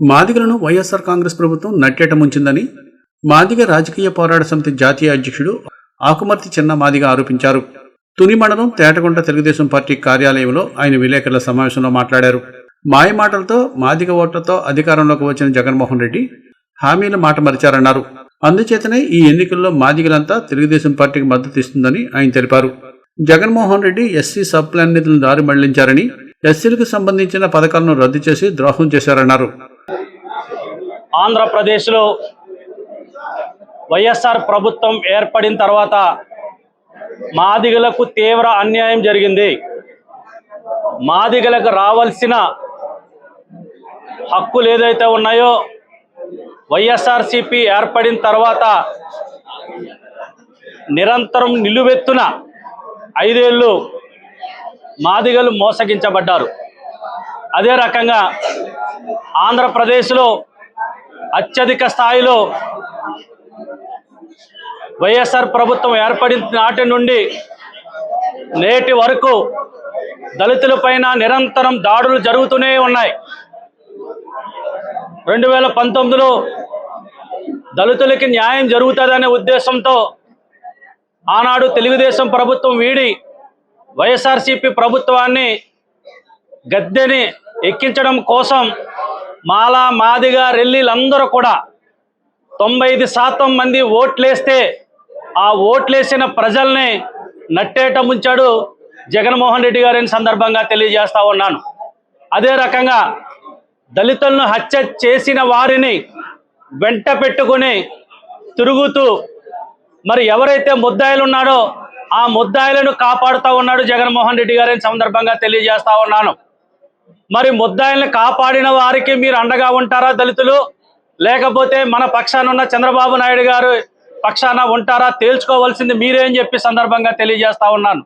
మాదిగలను YSR Congress ప్రభుత్వం నట్టేట ముంచిందని మాదిగ రాజకీయ పోరాట సమితి జాతీయ అధ్యక్షుడు ఆకుమర్తి చిన్న మాదిగ ఆరోపించారు. తుని మండలం తేటగుంట తెలుగుదేశం పార్టీ కార్యాలయంలో ఆయన విలేకరుల సమావేశంలో మాట్లాడారు. మాయమాటలతో మాదిగ ఓట్లతో అధికారంలోకి వచ్చిన జగన్మోహన్ రెడ్డి హామీల మాట మరిచారన్నారు. అందుచేతనే ఈ ఎన్నికల్లో మాదిగలంతా తెలుగుదేశం పార్టీకి మద్దతు ఇస్తుందని ఆయన తెలిపారు. Jaganmohan Reddy SC sub plan నిధులను దారి మళ్ళించారని ఎస్సీలకు సంబంధించిన పథకాలను రద్దు చేసి ద్రోహం చేశారన్నారు. ఆంధ్రప్రదేశ్లో వైఎస్ఆర్ ప్రభుత్వం ఏర్పడిన తర్వాత మాదిగలకు తీవ్ర అన్యాయం జరిగింది. మాదిగలకు రావాల్సిన హక్కులు ఏదైతే ఉన్నాయో వైఎస్ఆర్సిపి ఏర్పడిన తర్వాత నిరంతరం నిలువెత్తున ఐదేళ్ళు మాదిగలు మోసగించబడ్డారు. అదే రకంగా ఆంధ్రప్రదేశ్లో అత్యధిక స్థాయిలో వైఎస్ఆర్ ప్రభుత్వం ఏర్పడిన నాటి నుండి నేటి వరకు దళితులపైన నిరంతరం దాడులు జరుగుతూనే ఉన్నాయి. రెండు వేల పంతొమ్మిదిలో దళితులకి న్యాయం జరుగుతుందనే ఉద్దేశంతో ఆనాడు తెలుగుదేశం ప్రభుత్వం వీడి వైఎస్ఆర్సీపీ ప్రభుత్వాన్ని గద్దెని ఎక్కించడం కోసం మాలా మాదిగా రెల్లీలందరూ కూడా తొంభై ఐదు శాతం మంది ఓట్లేస్తే ఆ ఓట్లేసిన ప్రజల్ని నట్టేట ముంచాడు జగన్మోహన్ రెడ్డి గారిని సందర్భంగా తెలియజేస్తా ఉన్నాను. అదే రకంగా దళితులను హత్య చేసిన వారిని వెంట పెట్టుకుని తిరుగుతూ మరి ఎవరైతే ముద్దాయిలు ఉన్నాడో ఆ ముద్దాయిలను కాపాడుతూ ఉన్నాడు జగన్మోహన్ రెడ్డి గారిని సందర్భంగా తెలియజేస్తా ఉన్నాను. మరి ముద్దాయిల్ని కాపాడిన వారికి మీరు అండగా ఉంటారా దళితులు? లేకపోతే మన పక్షాన ఉన్న చంద్రబాబు నాయుడు గారు పక్షాన ఉంటారా? తేల్చుకోవాల్సింది మీరే అని చెప్పి సందర్భంగా తెలియజేస్తా ఉన్నాను.